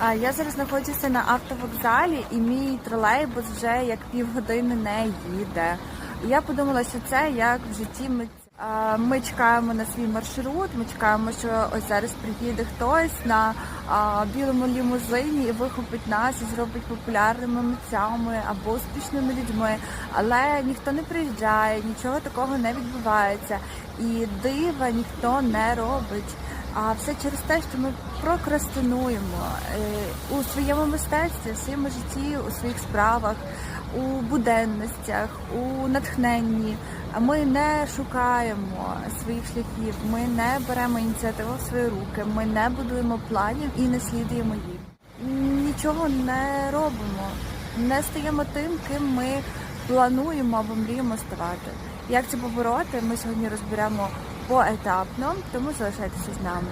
Я зараз знаходжуся на автовокзалі, і мій тролейбус вже як півгодини не їде. Я подумала, що це як в житті ми. Ми чекаємо на свій маршрут. Ми чекаємо, що ось зараз приїде хтось на білому лімузині і вихопить нас і зробить популярними митцями або успішними людьми. Але ніхто не приїжджає, нічого такого не відбувається, і дива ніхто не робить. А все через те, що ми прокрастинуємо е, у своєму мистецтві, в своєму житті, у своїх справах, у буденностях, у натхненні. Ми не шукаємо своїх шляхів, ми не беремо ініціативу в свої руки, ми не будуємо планів і не слідуємо їх. Нічого не робимо, не стаємо тим, ким ми плануємо або мріємо ставати. Як це побороти, ми сьогодні розберемо поетапно, тому залишайтеся з нами.